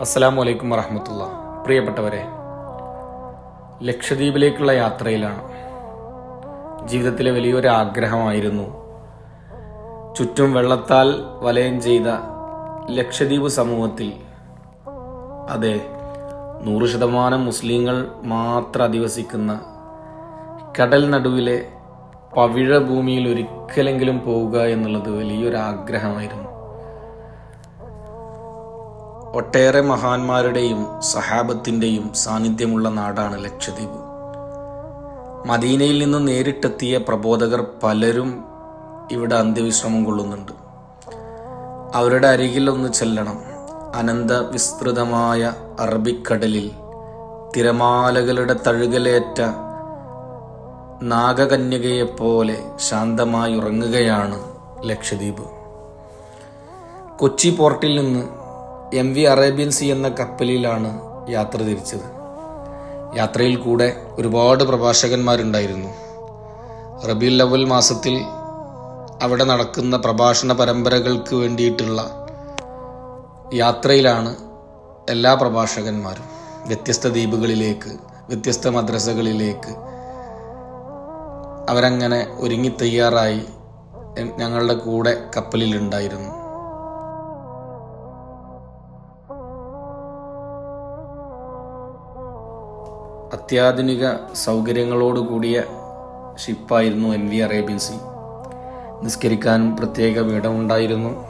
അസ്സലാമു വലൈക്കും വറഹമത്തുള്ള. പ്രിയപ്പെട്ടവരെ ലക്ഷദ്വീപിലേക്കുള്ള യാത്രയിലാണ്. ജീവിതത്തിലെ വലിയൊരു ആഗ്രഹമായിരുന്നു ചുറ്റും വെള്ളത്താൽ വലയം ചെയ്ത ലക്ഷദ്വീപ് സമൂഹത്തിൽ അതെ നൂറ് ശതമാനം മുസ്ലിങ്ങൾ മാത്രം അധിവസിക്കുന്ന കടൽ നടുവിലെ പവിഴ ഭൂമിയിൽ ഒരിക്കലെങ്കിലും പോവുക എന്നുള്ളത് വലിയൊരു ആഗ്രഹമായിരുന്നു. ഒട്ടേറെ മഹാന്മാരുടെയും സഹാബത്തിന്റെയും സാന്നിധ്യമുള്ള നാടാണ് ലക്ഷദ്വീപ്. മദീനയിൽ നിന്ന് നേരിട്ടെത്തിയ പ്രബോധകർ പലരും ഇവിടെ അന്ത്യവിശ്രമം കൊള്ളുന്നുണ്ട്. അവരുടെ അരികിൽ ഒന്ന് ചെല്ലണം. അനന്ത വിസ്തൃതമായ അറബിക്കടലിൽ തിരമാലകളുടെ തഴുകലേറ്റ നാഗകന്യകയെപ്പോലെ ശാന്തമായി ഉറങ്ങുകയാണ് ലക്ഷദ്വീപ്. കൊച്ചി പോർട്ടിൽ നിന്ന് എം വി അറേബ്യൻ സി എന്ന കപ്പലിലാണ് യാത്ര തിരിച്ചത്. യാത്രയിൽ കൂടെ ഒരുപാട് പ്രഭാഷകന്മാരുണ്ടായിരുന്നു. റബിയുൽ അവൽ മാസത്തിൽ അവിടെ നടക്കുന്ന പ്രഭാഷണ പരമ്പരകൾക്ക് വേണ്ടിയിട്ടുള്ള യാത്രയിലാണ് എല്ലാ പ്രഭാഷകന്മാരും. വ്യത്യസ്ത ദ്വീപുകളിലേക്ക് വ്യത്യസ്ത മദ്രസകളിലേക്ക് അവരങ്ങനെ ഒരുങ്ങി തയ്യാറായി ഞങ്ങളുടെ കൂടെ കപ്പലിലുണ്ടായിരുന്നു. അത്യാധുനിക സൗകര്യങ്ങളോട് കൂടിയ ഷിപ്പായിരുന്നു എൻ വി അറേബ്യൻ സി. നിസ്കരിക്കാനും പ്രത്യേക ഇടമുണ്ടായിരുന്നു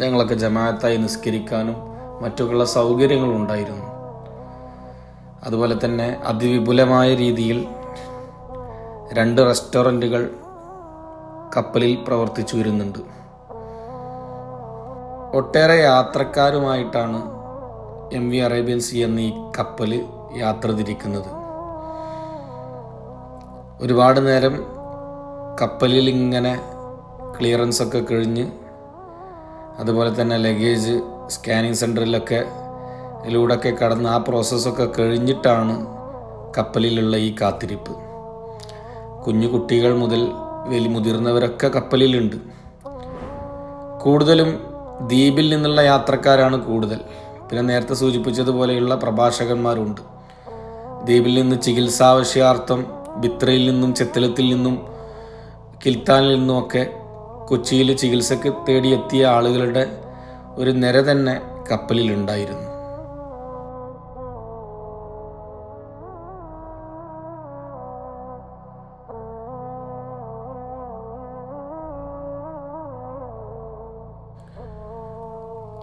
ഞങ്ങളൊക്കെ ജമാഅത്തായി നിസ്കരിക്കാനും മറ്റുള്ള സൗകര്യങ്ങളുണ്ടായിരുന്നു അതുപോലെ തന്നെ അതിവിപുലമായ രീതിയിൽ രണ്ട് റെസ്റ്റോറന്റുകൾ കപ്പലിൽ പ്രവർത്തിച്ചു വരുന്നുണ്ട്. ഒട്ടേറെ യാത്രക്കാരുമായിട്ടാണ് എം വി അറേബ്യൻ സി എന്ന കപ്പൽ യാത്ര തിരിക്കുന്നത്. ഒരുപാട് നേരം കപ്പലിൽ ഇങ്ങനെ ക്ലിയറൻസ് ഒക്കെ കഴിഞ്ഞ് അതുപോലെ തന്നെ ലഗേജ് സ്കാനിങ് സെന്ററിലൊക്കെ ഇതിലൂടെയൊക്കെ കടന്ന് ആ പ്രോസസ്സൊക്കെ കഴിഞ്ഞിട്ടാണ് കപ്പലിലുള്ള ഈ കാത്തിരിപ്പ്. കുഞ്ഞു കുട്ടികൾ മുതൽ വലിയ മുതിർന്നവരൊക്കെ കപ്പലിലുണ്ട്. കൂടുതലും ദ്വീപിൽ നിന്നുള്ള യാത്രക്കാരാണ് കൂടുതൽ. പിന്നെ നേരത്തെ സൂചിപ്പിച്ചതുപോലെയുള്ള പ്രഭാഷകന്മാരുണ്ട്. ദ്വീപിൽ നിന്ന് ചികിത്സാവശ്യാർത്ഥം ബിത്രയിൽ നിന്നും ചെത്തലത്തിൽ നിന്നും കിൽത്താനിൽ നിന്നുമൊക്കെ കൊച്ചിയിൽ ചികിത്സയ്ക്ക് തേടിയെത്തിയ ആളുകളുടെ ഒരു നിര തന്നെ കപ്പലിലുണ്ടായിരുന്നു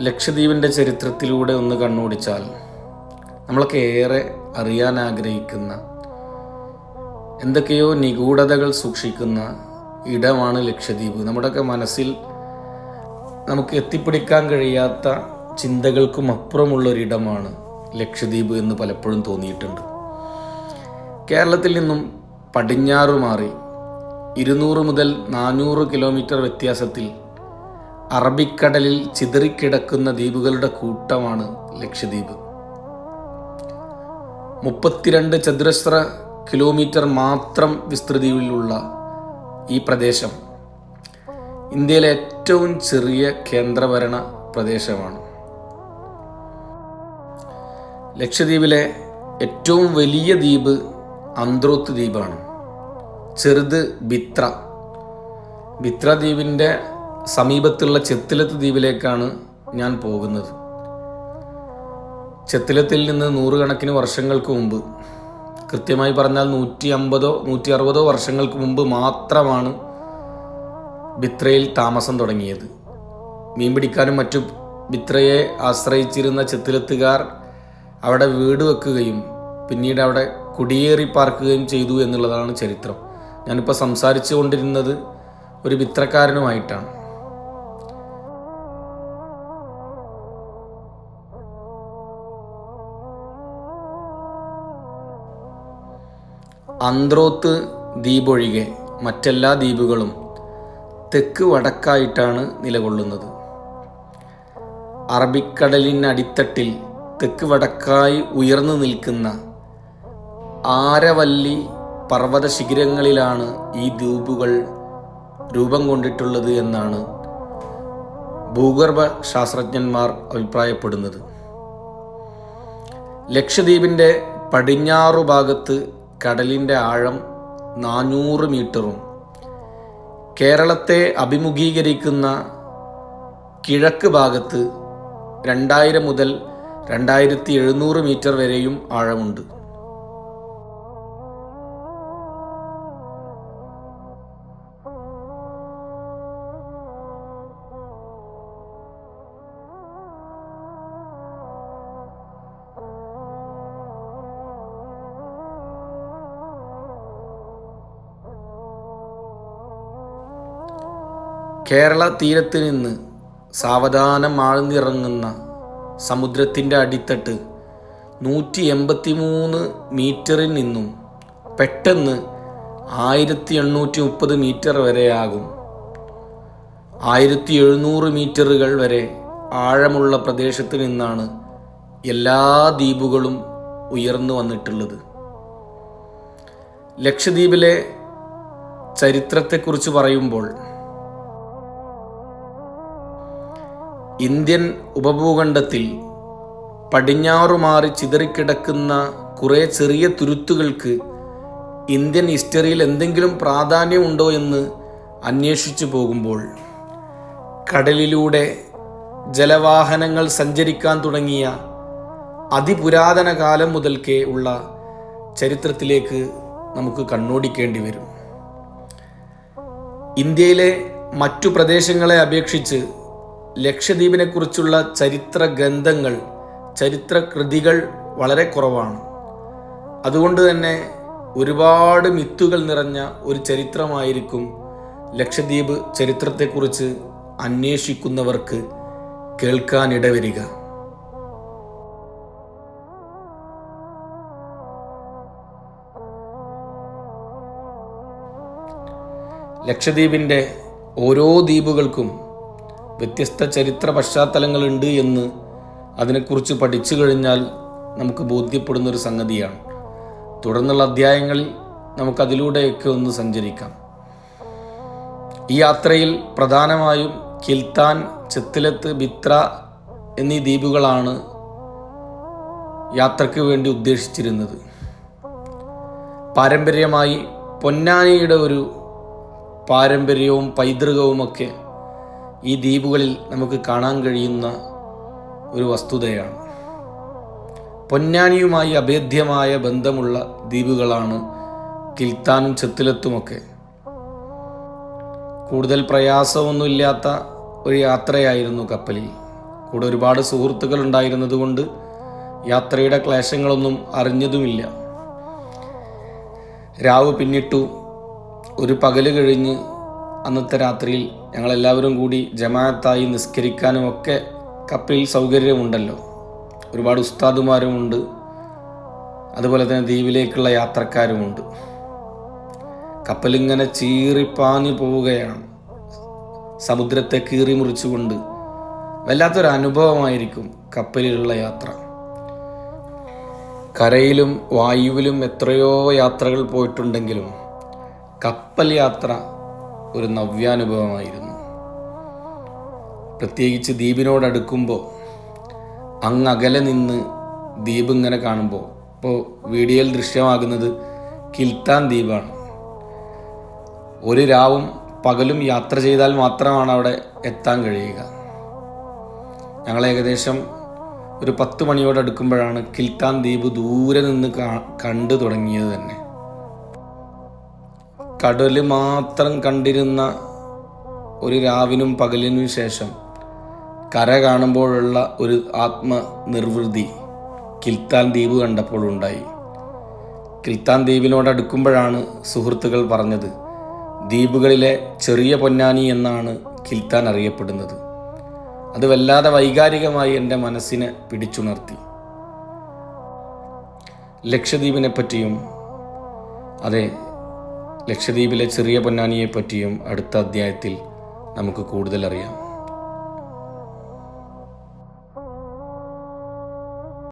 ലക്ഷദ്വീപിന്റെ ചരിത്രത്തിലൂടെ ഒന്ന് കണ്ണോടിച്ചാൽ നമ്മളൊക്കെ ഏറെ അറിയാൻ ആഗ്രഹിക്കുന്ന എന്തൊക്കെയോ നിഗൂഢതകൾ സൂക്ഷിക്കുന്ന ഇടമാണ് ലക്ഷദ്വീപ്. നമ്മുടെയൊക്കെ മനസ്സിൽ നമുക്ക് എത്തിപ്പിടിക്കാൻ കഴിയാത്ത ചിന്തകൾക്കും അപ്പുറമുള്ളൊരിടമാണ് ലക്ഷദ്വീപ് എന്ന് പലപ്പോഴും തോന്നിയിട്ടുണ്ട്. കേരളത്തിൽ നിന്നും പടിഞ്ഞാറ് മാറി ഇരുന്നൂറ് മുതൽ നാനൂറ് കിലോമീറ്റർ വ്യത്യാസത്തിൽ അറബിക്കടലിൽ ചിതറിക്കിടക്കുന്ന ദ്വീപുകളുടെ കൂട്ടമാണ് ലക്ഷദ്വീപ്. മുപ്പത്തിരണ്ട് ചതുരശ്ര കിലോമീറ്റർ മാത്രം വിസ്തൃതിയിലുള്ള ഈ പ്രദേശം ഇന്ത്യയിലെ ഏറ്റവും ചെറിയ കേന്ദ്രഭരണ പ്രദേശമാണ്. ലക്ഷദ്വീപിലെ ഏറ്റവും വലിയ ദ്വീപ് അന്ത്രോത്ത് ദ്വീപാണ്. ചെറുത് ബിത്ര. ബിത്ര ദ്വീപിന്റെ സമീപത്തുള്ള ചെത്തിലത്ത് ദ്വീപിലേക്കാണ് ഞാൻ പോകുന്നത്. ചെത്തിലത്തിൽ നിന്ന് നൂറുകണക്കിന് വർഷങ്ങൾക്ക് മുമ്പ്. കൃത്യമായി പറഞ്ഞാൽ നൂറ്റി അമ്പതോ നൂറ്റി അറുപതോ വർഷങ്ങൾക്ക് മുമ്പ് മാത്രമാണ് ബിത്രയിൽ താമസം തുടങ്ങിയത്. മീൻ പിടിക്കാനും മറ്റു ബിത്രയെ ആശ്രയിച്ചിരുന്ന ചെത്തിലത്തുകാർ അവിടെ വീട് വെക്കുകയും പിന്നീട് അവിടെ കുടിയേറി പാർക്കുകയും ചെയ്തു എന്നുള്ളതാണ് ചരിത്രം. ഞാനിപ്പോൾ സംസാരിച്ചു കൊണ്ടിരുന്നത് ഒരു ബിത്രക്കാരനുമായിട്ടാണ്. അന്ത്രോത്ത് ദ്വീപൊഴികെ മറ്റെല്ലാ ദ്വീപുകളും തെക്ക് വടക്കായിട്ടാണ് നിലകൊള്ളുന്നത്. അറബിക്കടലിനടിത്തട്ടിൽ തെക്ക് വടക്കായി ഉയർന്നു നിൽക്കുന്ന ആരവല്ലി പർവത ശിഖിരങ്ങളിലാണ് ഈ ദ്വീപുകൾ രൂപം കൊണ്ടിട്ടുള്ളത് എന്നാണ് ഭൂഗർഭ ശാസ്ത്രജ്ഞന്മാർ അഭിപ്രായപ്പെടുന്നത്. ലക്ഷദ്വീപിന്റെ പടിഞ്ഞാറു ഭാഗത്ത് കടലിന്റെ ആഴം നാനൂറ് മീറ്ററും. കേരളത്തെ അഭിമുഖീകരിക്കുന്ന കിഴക്ക് ഭാഗത്ത് രണ്ടായിരം മുതൽ രണ്ടായിരത്തി എഴുന്നൂറ് മീറ്റർ വരെയും ആഴമുണ്ട്. കേരള തീരത്ത് നിന്ന് സാവധാനം ആഴ്ന്നിറങ്ങുന്ന സമുദ്രത്തിന്റെ അടിത്തട്ട് നൂറ്റി എൺപത്തി മൂന്ന് മീറ്ററിൽ നിന്നും പെട്ടെന്ന് ആയിരത്തി എണ്ണൂറ്റി മുപ്പത് മീറ്റർ വരെയാകും. ആയിരത്തി എഴുന്നൂറ് മീറ്ററുകൾ വരെ ആഴമുള്ള പ്രദേശത്ത് നിന്നാണ് എല്ലാ ദ്വീപുകളും ഉയർന്നു വന്നിട്ടുള്ളത്. ലക്ഷദ്വീപിലെ ചരിത്രത്തെക്കുറിച്ച് പറയുമ്പോൾ ഇന്ത്യൻ ഉപഭൂഖണ്ഡത്തിൽ പടിഞ്ഞാറുമാറി ചിതറിക്കിടക്കുന്ന കുറേ ചെറിയ തുരുത്തുകൾക്ക് ഇന്ത്യൻ ഹിസ്റ്ററിയിൽ എന്തെങ്കിലും പ്രാധാന്യമുണ്ടോ എന്ന് അന്വേഷിച്ചു പോകുമ്പോൾ കടലിലൂടെ ജലവാഹനങ്ങൾ സഞ്ചരിക്കാൻ തുടങ്ങിയ അതിപുരാതന കാലം മുതൽക്കേ ഉള്ള ചരിത്രത്തിലേക്ക് നമുക്ക് കണ്ണോടിക്കേണ്ടി വരും. ഇന്ത്യയിലെ മറ്റു പ്രദേശങ്ങളെ അപേക്ഷിച്ച് ലക്ഷദ്വീപിനെക്കുറിച്ചുള്ള ചരിത്ര ഗ്രന്ഥങ്ങൾ ചരിത്ര കൃതികൾ വളരെ കുറവാണ്. അതുകൊണ്ട് തന്നെ ഒരുപാട് മിത്തുകൾ നിറഞ്ഞ ഒരു ചരിത്രമായിരിക്കും ലക്ഷദ്വീപ് ചരിത്രത്തെക്കുറിച്ച് അന്വേഷിക്കുന്നവർക്ക് കേൾക്കാനിടവരിക. ലക്ഷദ്വീപിന്റെ ഓരോ ദ്വീപുകൾക്കും വ്യത്യസ്ത ചരിത്ര പശ്ചാത്തലങ്ങളുണ്ട് എന്ന് അതിനെക്കുറിച്ച് പഠിച്ചു കഴിഞ്ഞാൽ നമുക്ക് ബോധ്യപ്പെടുന്ന ഒരു സംഗതിയാണ്. തുടർന്നുള്ള അധ്യായങ്ങളിൽ നമുക്കതിലൂടെയൊക്കെ ഒന്ന് സഞ്ചരിക്കാം. ഈ യാത്രയിൽ പ്രധാനമായും കിൽത്താൻ ചെത്തിലത്ത് ബിത്ര എന്നീ ദ്വീപുകളാണ് യാത്രയ്ക്ക് വേണ്ടി ഉദ്ദേശിച്ചിരുന്നത്. പാരമ്പര്യമായി പൊന്നാനിയുടെ ഒരു പാരമ്പര്യവും പൈതൃകവുമൊക്കെ ഈ ദ്വീപുകളിൽ നമുക്ക് കാണാൻ കഴിയുന്ന ഒരു വസ്തുതയാണ്. പൊന്നാനിയുമായി അഭേദ്യമായ ബന്ധമുള്ള ദ്വീപുകളാണ് കിൽത്താനും ചെത്തിലത്തുമൊക്കെ. കൂടുതൽ പ്രയാസമൊന്നുമില്ലാത്ത ഒരു യാത്രയായിരുന്നു കപ്പലിൽ. കൂടെ ഒരുപാട് സുഹൃത്തുക്കൾ ഉണ്ടായിരുന്നതുകൊണ്ട് യാത്രയുടെ ക്ലേശങ്ങളൊന്നും അറിഞ്ഞതുമില്ല. രാവ് പിന്നിട്ടു ഒരു പകൽ കഴിഞ്ഞ് അന്നത്തെ രാത്രിയിൽ ഞങ്ങളെല്ലാവരും കൂടി ജമാഅത്തായി നിസ്കരിക്കാനും ഒക്കെ കപ്പലിൽ സൗകര്യമുണ്ടല്ലോ. ഒരുപാട് ഉസ്താദുമാരുമുണ്ട്. അതുപോലെ തന്നെ ദ്വീപിലേക്കുള്ള യാത്രക്കാരുമുണ്ട്. കപ്പലിങ്ങനെ ചീറിപ്പാഞ്ഞു പോവുകയാണ്. സമുദ്രത്തെ കീറി മുറിച്ചുകൊണ്ട് വല്ലാത്തൊരു അനുഭവമായിരിക്കും കപ്പലിലുള്ള യാത്ര. കരയിലും വായുവിലും എത്രയോ യാത്രകൾ പോയിട്ടുണ്ടെങ്കിലും കപ്പൽ യാത്ര ഒരു നവ്യാനുഭവമായിരുന്നു. പ്രത്യേകിച്ച് ദ്വീപിനോടടുക്കുമ്പോൾ അങ്ങ് അകലെ നിന്ന് ദ്വീപ് ഇങ്ങനെ കാണുമ്പോൾ ഇപ്പോൾ വീഡിയോയിൽ ദൃശ്യമാകുന്നത് കിൽത്താൻ ദ്വീപാണ് ഒരു രാവും പകലും യാത്ര ചെയ്താൽ മാത്രമാണ് അവിടെ എത്താൻ കഴിയുക. ഞങ്ങൾ ഏകദേശം ഒരു പത്ത് മണിയോടടുക്കുമ്പോഴാണ് കിൽത്താൻ ദ്വീപ് ദൂരെ നിന്ന് കണ്ടു തുടങ്ങിയത് തന്നെ. കടൽ മാത്രം കണ്ടിരുന്ന ഒരു രാവിനും പകലിനും ശേഷം കര കാണുമ്പോഴുള്ള ഒരു ആത്മനിർവൃതി കിൽത്താൻ ദ്വീപ് കണ്ടപ്പോൾ ഉണ്ടായി. കിൽത്താൻ ദ്വീപിനോട് അടുക്കുമ്പോഴാണ് സുഹൃത്തുക്കൾ പറഞ്ഞത് ദ്വീപുകളിലെ ചെറിയ പൊന്നാനി എന്നാണ് കിൽത്താൻ അറിയപ്പെടുന്നത്. അത് വല്ലാതെ വൈകാരികമായി എന്റെ മനസ്സിനെ പിടിച്ചുണർത്തി. ലക്ഷദ്വീപിനെ പറ്റിയും അതെ ലക്ഷദ്വീപിലെ ചെറിയ പൊന്നാനിയെ പറ്റിയും അടുത്ത അധ്യായത്തിൽ നമുക്ക് കൂടുതൽ അറിയാം